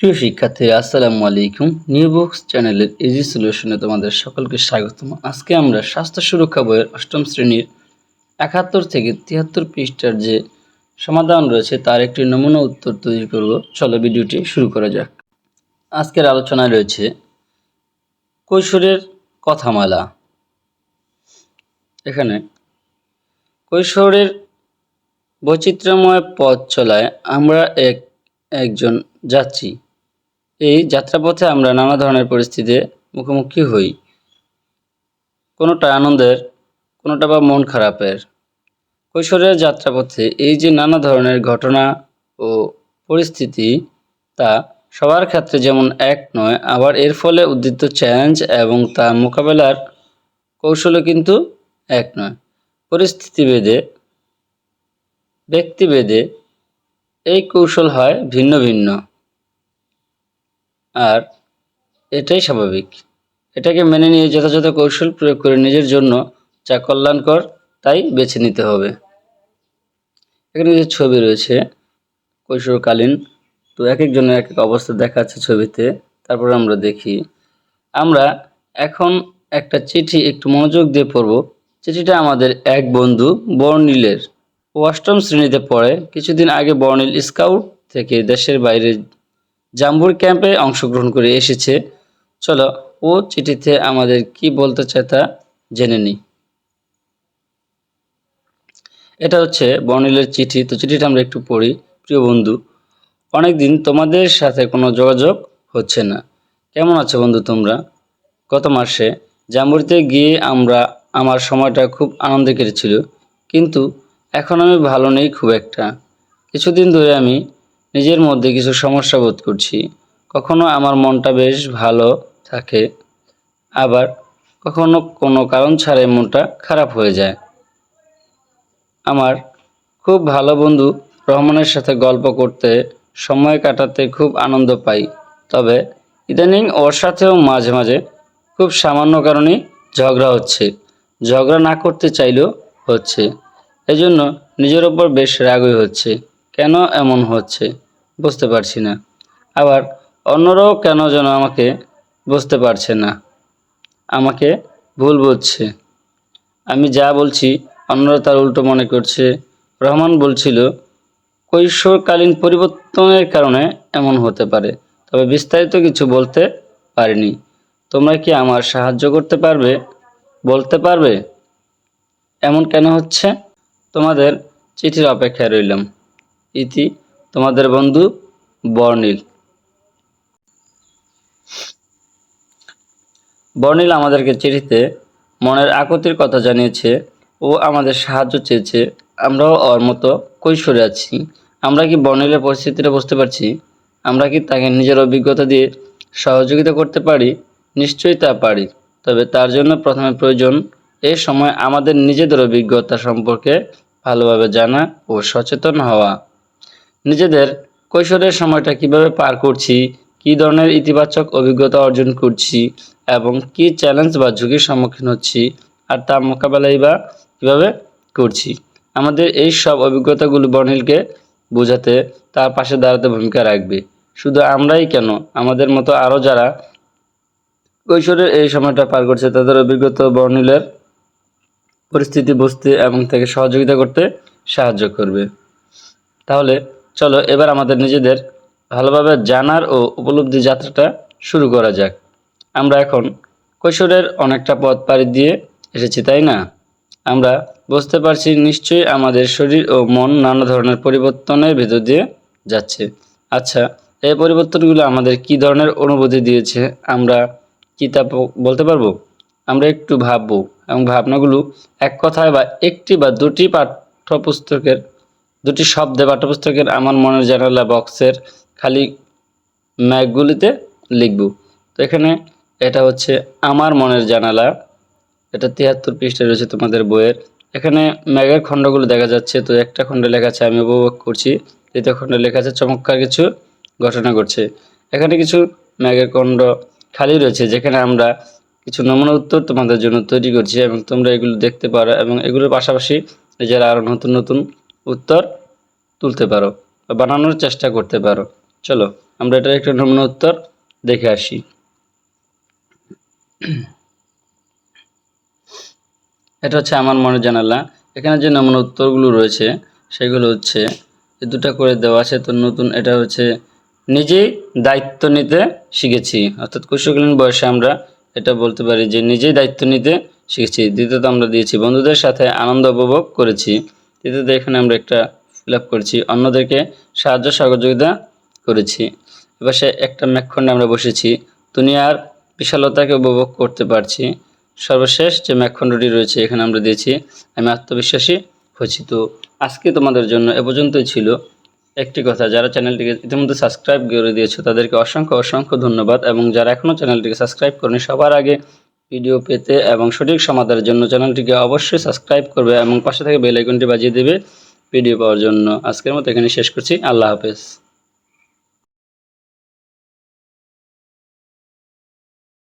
প্রিয় শিক্ষার্থী, আসসালামু আলাইকুম। নিউ বুকস চ্যানেলের ইজি সলিউশনে তোমাদের সকলকে স্বাগতম। আজকে আমরা স্বাস্থ্য সুরক্ষা বইয়ের অষ্টম শ্রেণির একাত্তর থেকে তিয়াত্তর পৃষ্ঠার যে সমাধান রয়েছে, তার একটি নমুনা উত্তর তৈরি করব। চলো ভিডিওটি শুরু করা যাক। আজকের আলোচনায় রয়েছে কৈশোরের কথামালা। এখানে, কৈশোরের বৈচিত্র্যময় পথ চলায় আমরা এক, একজন যাচ্ছি এই যাত্রাপথে আমরা নানা ধরনের পরিস্থিতিতে মুখোমুখি হই। কোনোটা আনন্দের, কোনোটা বা মন খারাপের। কৈশোরের যাত্রাপথে এই যে নানা ধরনের ঘটনা ও পরিস্থিতি, তা সবার ক্ষেত্রে যেমন এক নয়, আবার এর ফলে উদ্দীপ্ত চ্যালেঞ্জ এবং তা মোকাবেলার কৌশলও কিন্তু এক নয়। পরিস্থিতি পরিস্থিতিভেদে, ব্যক্তিভেদে এই কৌশল হয় ভিন্ন ভিন্ন। আর এটাই স্বাভাবিক। এটাকে মেনে নিয়ে যথাযথ কৌশল প্রয়োগ করে নিজের জন্য যা কল্যাণকর, তাই বেছে নিতে হবে। এখানে যে ছবি রয়েছে, কৈশোরকালীন, তো এক একজনের এক এক অবস্থা দেখাচ্ছে ছবিতে। তারপরে আমরা দেখি, আমরা এখন একটা চিঠি একটু মনোযোগ দিয়ে পড়ব। চিঠিটা আমাদের এক বন্ধু, বর্ণিলের। অষ্টম শ্রেণীতে পড়ে। কিছুদিন আগে বর্ণিল স্কাউট থেকে দেশের বাইরে জাম্বুর ক্যাম্পে অংশগ্রহণ করে এসেছে। চলো, ও চিঠিতে আমাদের কি বলতে চায় তা জেনে নিই। এটা হচ্ছে বর্ণিলের চিঠি। তো চিঠিটা আমরা একটু পড়ি, প্রিয় বন্ধু। অনেকদিন তোমাদের সাথে কোনো যোগাযোগ হচ্ছে না। কেমন আছো বন্ধু তোমরা? গত মাসে জাম্বুরিতে গিয়ে আমরা, আমার সময়টা খুব আনন্দে কেটেছিল। কিন্তু এখন আমি ভালো নেই খুব একটা। কিছুদিন ধরে আমি নিজের মধ্যে কিছু সমস্যা বোধ করছি। কখনো আমার মনটা বেশ ভালো থাকে, আবার কখনো কোনো কারণ ছাড়াই মনটা খারাপ হয়ে যায়। আমার খুব ভালো বন্ধু রহমানের সাথে গল্প করতে সময় কাটাতে খুব আনন্দ পাই, তবে ইদানিং ওর সাথেও মাঝে মাঝে খুব সামান্য কারণেই ঝগড়া হচ্ছে, ঝগড়া না করতে চাইলেও হচ্ছে, এজন্য নিজের ওপর বেশ রাগই হচ্ছে। কেন এমন হচ্ছে? বুঝতে পারছি না। আবার অন্যরাও কেন যেন আমাকে বুঝতে পারছে না? আমাকে ভুল বুঝছে। আমি যা বলছি অন্যরা তার উল্টো মনে করছে। রহমান বলছিল, কৈশোরকালীন পরিবর্তনের কারণে এমন হতে পারে, তবে বিস্তারিত কিছু বলতে পারিনি। তোমরা কি আমার সাহায্য করতে পারবে? বলতে পারবে? এমন কেন হচ্ছে? তোমাদের চিঠির অপেক্ষায় রইলাম। ইতি তোমাদের বন্ধু বর্ণিল। বর্ণিল আমাদেরকে চিঠিতে মনের আকুতির কথা জানিয়েছে ও আমাদের সাহায্য চেয়েছে। আমরাও ওর মতো কৈশোরে আছি। আমরা কি বর্ণিলের পরিস্থিতিটা বুঝতে পারছি? আমরা কি তাকে নিজের অভিজ্ঞতা দিয়ে সহযোগিতা করতে পারি? নিশ্চয়ই তা পারি। তবে তার জন্য প্রথমে প্রয়োজন এই সময় আমাদের নিজেদের অভিজ্ঞতা সম্পর্কে ভালোভাবে জানা ও সচেতন হওয়া। নিজেদের কৈশোরের সময়টা কীভাবে পার করছি, কী ধরনের ইতিবাচক অভিজ্ঞতা অর্জন করছি এবং কী চ্যালেঞ্জ বা ঝুঁকির সম্মুখীন হচ্ছি আর তা মোকাবেলাই বা কীভাবে করছি। আমাদের এই সব অভিজ্ঞতাগুলো বর্ণিলকে বোঝাতে তার পাশে দাঁড়াতে ভূমিকা রাখবে। শুধু আমরাই কেন? আমাদের মতো আরও যারা কৈশোরের এই সময়টা পার করছে, তাদের অভিজ্ঞতা বর্ণিলের পরিস্থিতি বুঝতে এবং তাকে সহযোগিতা করতে সাহায্য করবে। তাহলে চলো, এবার আমাদের নিজেদের ভালোভাবে জানার ও উপলব্ধি যাত্রাটা শুরু করা যাক। আমরা এখন কৈশোরের অনেকটা পথ পাড়ি দিয়ে এসেছি, তাই না? আমরা বুঝতে পারছি নিশ্চয়ই আমাদের শরীর ও মন নানা ধরনের পরিবর্তনের ভেতর দিয়ে যাচ্ছে। আচ্ছা এই পরিবর্তনগুলো আমাদের কি ধরনের অনুভূতি দিয়েছে? আমরা কি তা বলতে পারব? আমরা একটু ভাববো এবং ভাবনাগুলো এক কথায় বা একটি বা দুটি পাঠ্যপুস্তকের দুটি শব্দে পাঠ্যপুস্তকের আমার মনের জানালা বক্সের খালি ম্যাগগুলিতে লিখব। তো এখানে এটা হচ্ছে আমার মনের জানালা। এটা তিয়াত্তর পৃষ্ঠায় রয়েছে তোমাদের বইয়ের। এখানে ম্যাগের খণ্ডগুলো দেখা যাচ্ছে। তো একটা খণ্ডে লেখা আছে, আমি উপভোগ করছি। দ্বিতীয় খণ্ডে লেখা আছে, চমৎকার কিছু ঘটনা ঘটছে। এখানে কিছু ম্যাগের খণ্ড খালি রয়েছে, যেখানে আমরা কিছু নমুনা উত্তর তোমাদের জন্য তৈরি করছি এবং তোমরা এগুলো দেখতে পারো এবং এগুলোর পাশাপাশি নিজেরা আরও নতুন নতুন উত্তর তুলতে পারো বা বানানোর চেষ্টা করতে পারো। চলো, আমরা এটার একটা নমুনা উত্তর দেখে আসি। এটা হচ্ছে আমার মনে জানালা। এখানে যে নমুনা উত্তরগুলো রয়েছে, সেগুলো হচ্ছে এই দুটা করে দেওয়া আছে। তো নতুন, এটা হচ্ছে নিজেই দায়িত্ব নিতে শিখেছি। অর্থাৎ কৈশোরকালীন বয়সে আমরা এটা বলতে পারি যে নিজেই দায়িত্ব নিতে শিখেছি। দ্বিতীয়ত আমরা দিয়েছি বন্ধুদের সাথে আনন্দ উপভোগ করেছি। তৃতীয়ত এখানে আমরা একটা ফিল করেছি, অন্যদেরকে সাহায্য সহযোগিতা করেছি। এবার সে একটা ম্যাকখণ্ডে আমরা বসেছি, দুনিয়ার বিশালতাকে উপভোগ করতে পারছি। সর্বশেষ যে ম্যাকখণ্ডটি রয়েছে, এখানে আমরা দিয়েছি, আমি আত্মবিশ্বাসী হয়েছি তো আজকে তোমাদের জন্য এ পর্যন্তই ছিল একটি কথা। যারা চ্যানেলটিকে ইতিমধ্যে সাবস্ক্রাইব করে দিয়েছ, তাদেরকে অসংখ্য অসংখ্য ধন্যবাদ। এবং যারা এখনও চ্যানেলটিকে সাবস্ক্রাইব করেনি, সবার আগে ভিডিও পেতে এবং সঠিক সমাধানের জন্য চ্যানেলটিকে অবশ্যই সাবস্ক্রাইব করবে এবং পাশে থেকে বেল আইকনটি বাজিয়ে দেবে ভিডিও পাওয়ার জন্য। আজকের মতো এখানে শেষ করছি। আল্লাহ হাফেজ।